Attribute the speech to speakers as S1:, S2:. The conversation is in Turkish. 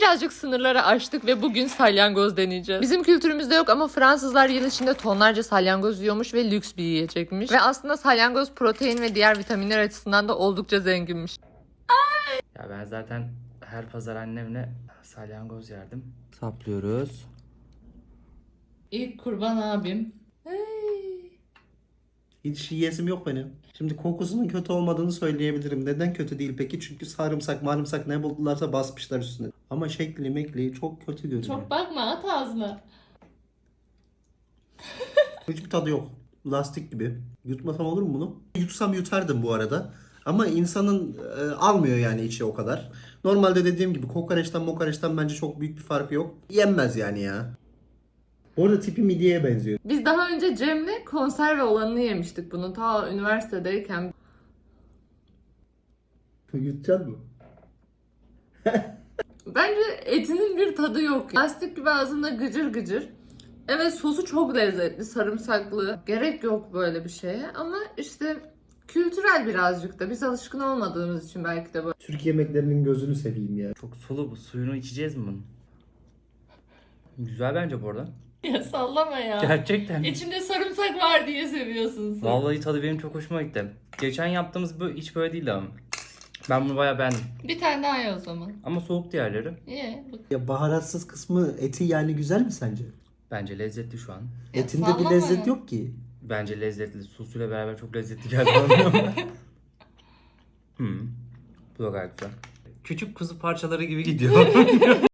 S1: Birazcık sınırları aştık ve bugün salyangoz deneyeceğiz. Bizim kültürümüzde yok ama Fransızlar yıl içinde tonlarca salyangoz yiyormuş ve lüks bir yiyecekmiş. Ve aslında salyangoz protein ve diğer vitaminler açısından da oldukça zenginmiş.
S2: Ya ben zaten her pazar annemle salyangoz yerdim. Saplıyoruz.
S1: İlk kurban abim.
S3: Hiç yiyesim yok benim. Şimdi kokusunun kötü olmadığını söyleyebilirim. Neden kötü değil peki? Çünkü sarımsak marımsak ne buldularsa basmışlar üstüne. Ama şekli mekli çok kötü görünüyor.
S1: Çok bakma at ağzına.
S3: Hiçbir tadı yok. Lastik gibi. Yutmasam olur mu bunu? Yutsam yutardım bu arada. Ama insanın e, almıyor yani içi o kadar. Normalde dediğim gibi kokoreçten mokoreçten bence çok büyük bir farkı yok. Yenmez yani ya. Bu arada tipi midyeye benziyor.
S1: Biz daha önce Cem'le konserve olanını yemiştik bunu ta üniversitedeyken.
S3: Yutacaksın mı?
S1: Bence etinin bir tadı yok. Lastik gibi ağzında gıcır gıcır. Evet sosu çok lezzetli, sarımsaklı. Gerek yok böyle bir şeye ama işte kültürel birazcık da. Biz alışkın olmadığımız için belki de böyle.
S3: Türk yemeklerinin gözünü seveyim ya.
S2: Çok sulu bu. Suyunu içeceğiz mi bunun? Güzel bence bu arada.
S1: Ya sallama ya.
S2: Gerçekten.
S1: İçinde sarımsak var diye seviyorsun sen.
S2: Vallahi tadı benim çok hoşuma gitti. Geçen yaptığımız bu hiç böyle değildi ama. Ben bunu bayağı beğendim.
S1: Bir tane daha ye o zaman.
S2: Ama soğuk diğerleri.
S1: Ye. bak.
S3: Ya baharatsız kısmı eti yani güzel mi sence?
S2: Bence lezzetli şu an.
S1: Ya
S3: Etinde bir
S1: sallama
S3: lezzet
S1: ya.
S3: yok ki.
S2: Bence lezzetli. Sosuyla beraber çok lezzetli geldi bana. hmm. Bu da gayet güzel. Küçük kuzu parçaları gibi gidiyor.